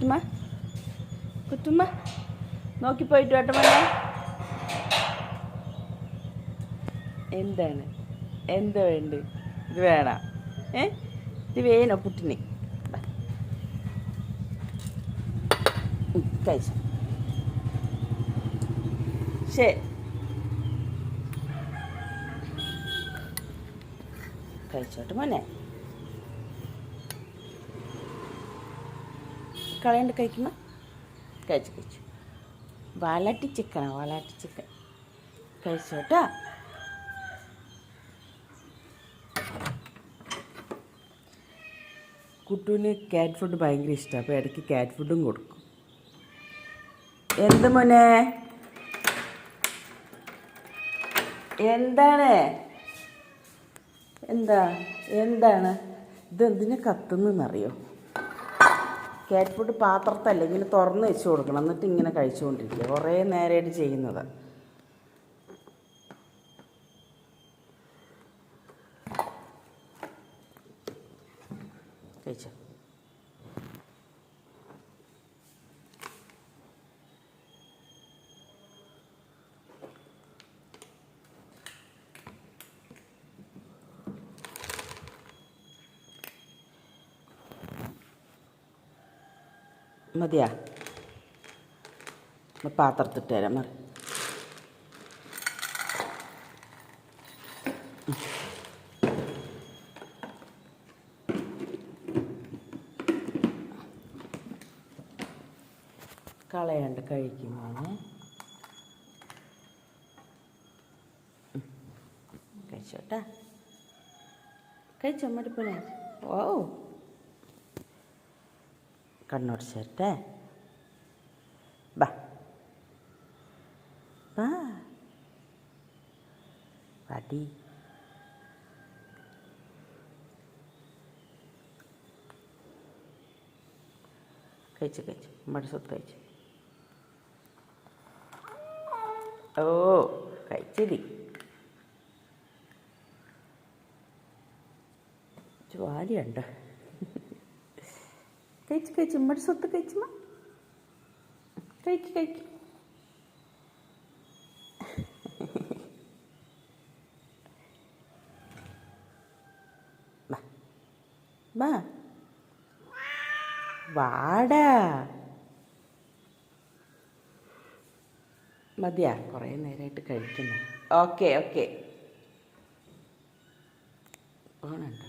കുറ്റുമ്മ കുറ്റുമ്മ നോക്കി പോയിട്ട് എന്താണ്? എന്താ വേണ്ട? ഇത് വേണം? ഏ? ഇത് വേണോ കുട്ടിനെ കഴിച്ചു. ശരി കഴിച്ചോട്ടെ മോനെ. കളയണ്ട് കഴിക്കുമ്പോൾ കഴിച്ചു കഴിച്ചു. വാലാട്ടി ചിക്കനാ വാലാട്ടി ചിക്കൻ. കഴിച്ചോട്ടാ കുട്ടുവിന് ക്യാറ്റ് ഫുഡ് ഭയങ്കര ഇഷ്ടമാണ് അപ്പോൾ ഇടയ്ക്ക് ക്യാറ്റ് ഫുഡും കൊടുക്കും. എന്ത് മോനെ? എന്താണ്? എന്താ? എന്താണ്? ഇതെന്തിനെ കത്തുന്നറിയോ ക്യാറ്റ് ഫുഡ് പാത്രത്തെ ഇങ്ങനെ തുറന്ന് വെച്ച് കൊടുക്കണം. എന്നിട്ട് ഇങ്ങനെ കഴിച്ചുകൊണ്ടിരിക്കുക. കുറേ നേരമായിട്ട് ചെയ്യുന്നത്. കഴിച്ചോ? മതിയാ. പാത്രത്തിട്ട് തരാം മറി. കളയാണ്ട് കഴിക്കുമ്പോൾ കഴിച്ചോട്ടാ കഴിച്ചോ മടുപ്പിനെ ഓ. കണ്ണുടച്ചേരട്ടെ ബാ ബാ പടി കഴിച്ചു കഴിച്ചു നമ്മുടെ സ്വത്ത് കഴിച്ചു ഓ കഴിച്ചിരി ജ്വാലിയുണ്ട് കഴിച്ച് കഴിച്ച് ഉമ്മയുടെ സ്വത്ത് കഴിച്ചുമ്മ കഴിക്ക് കഴിക്ക് ബാ. ബാ വാടാ മതിയാ കുറേ നേരമായിട്ട് കഴിക്കുന്നു ഓക്കെ ഓക്കെ ഓണുണ്ട്